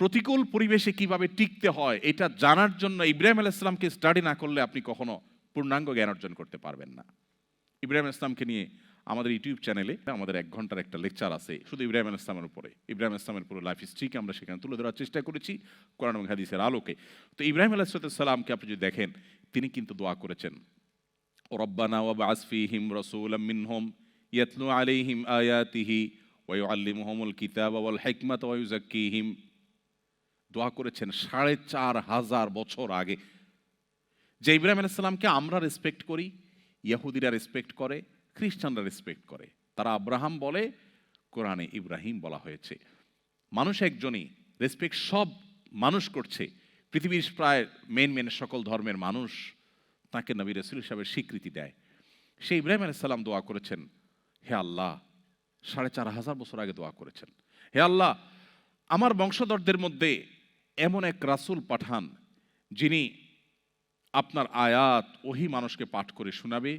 প্রতিকূল পরিবেশে কীভাবে টিকতে হয়, এটা জানার জন্য ইব্রাহিম আলাইসলামকে স্টাডি না করলে আপনি কখনো পূর্ণাঙ্গ জ্ঞান অর্জন করতে পারবেন না। ইব্রাহিম ইসলামকে নিয়ে আমাদের ইউটিউব চ্যানেলে আমাদের এক ঘণ্টার একটা লেকচার আছে, শুধু ইব্রাহিম ইসলামের উপরে। ইব্রাহিম ইসলামের পুরো লাইফ হিস্ট্রিকে আমরা সেখানে তুলে ধরার চেষ্টা করেছি, কোরআন এবং হাদিসের আলোকে। তো ইব্রাহিম আলাইসালামকে আপনি যদি দেখেন, তিনি কিন্তু দোয়া করেছেন। রব্বানা ওয়া আসফিহিম রসুলাম মিনহুম ইয়াতলু আলাইহিম আয়াতিহি ওয়া ইউআল্লিমুহুমুল কিতাবা ওয়াল হিকমাতা ওয়া ইউযাক্কিহিম দোয়া করেছেন সাড়ে চার হাজার বছর আগে। যে ইব্রাহিম আলাইসাল্লামকে আমরা রেসপেক্ট করি ইয়াহুদিরা রেসপেক্ট করে, খ্রিস্টানরা রেসপেক্ট করে। তারা আব্রাহাম বলে, কোরআনে ইব্রাহিম বলা হয়েছে। মানুষ একজনই রেসপেক্ট সব মানুষ করছে। পৃথিবীর প্রায় মেন মেন সকল ধর্মের মানুষ তাকে নবী রসুল হিসাবে স্বীকৃতি দেয়। সে ইব্রাহিম আলাইসাল্লাম দোয়া করেছেন, হে আল্লাহ, সাড়ে চার হাজার বছর আগে দোয়া করেছেন। হে আল্লাহ, আমার বংশধরদের মধ্যে এমন এক রাসূল পাঠান, যিনি আপনার আয়াত ওহি মানুষকে পাঠ করে শোনাবে,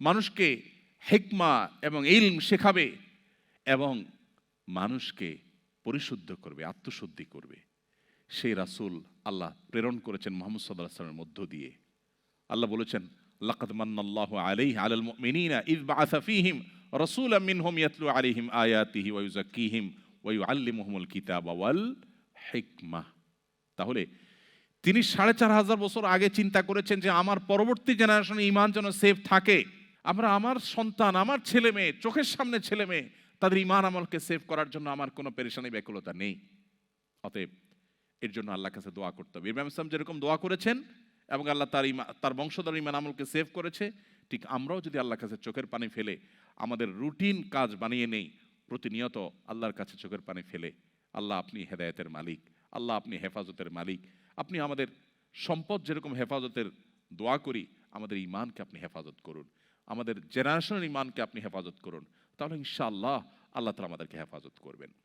মানুষকে হেকমা এবং ইলম শেখাবে এবং মানুষকে পরিশুদ্ধ করবে, আত্মশুদ্ধি করবে। সেই রাসূল আল্লাহ প্রেরণ করেছেন মোহাম্মদ সাল্লাহ সাল্লামের মধ্য দিয়ে। আল্লাহ বলেছেন, লাকাদ মান্নাল্লাহু আলাইহি আলাল মুমিনিনা ইয বাআসা ফীহিম রাসূলাম মিনহুম ইয়াতলু আলাইহিম আয়াতিহি ওয়া ইউযাক্কিহিম ওয়া ইউআল্লিমুহুমুল কিতাবা ওয়াল হিকমাহ তাহলে তিনি সাড়ে চার হাজার বছর আগে চিন্তা করেছেন যে আমার পরবর্তী জেনারেশনে ইমান যেন সেফ থাকে। আমরা আমার সন্তান, আমার ছেলে মেয়ে, চোখের সামনে ছেলে মেয়ে, তাদের ইমান আমলকে সেভ করার জন্য আমার কোনো পেরেশানি ব্যাকুলতা নেই। অতএব এর জন্য আল্লাহর কাছে দোয়া করতে হবে। ইমাম ইসলাম যেরকম দোয়া করেছেন এবং আল্লাহ তার ইমা, তার বংশধর ইমান আমলকে সেভ করেছে, ঠিক আমরাও যদি আল্লাহর কাছে চোখের পানি ফেলে, আমাদের রুটিন কাজ বানিয়ে নেই, প্রতিনিয়ত আল্লাহর কাছে চোখের পানি ফেলে, আল্লাহ আপনি হেদায়েতের মালিক। আল্লাহ আপনি হেফাজতের মালিক। আপনি আমাদের সম্পদ যেরকম হেফাজতের দোয়া করি, আমাদের ইমানকে আপনি হেফাজত করুন। আমাদের জেনারেশনের ইমানকে আপনি হেফাজত করুন। তাহলে ইনশাআল্লাহ আল্লাহ তালা আমাদেরকে হেফাজত করবেন।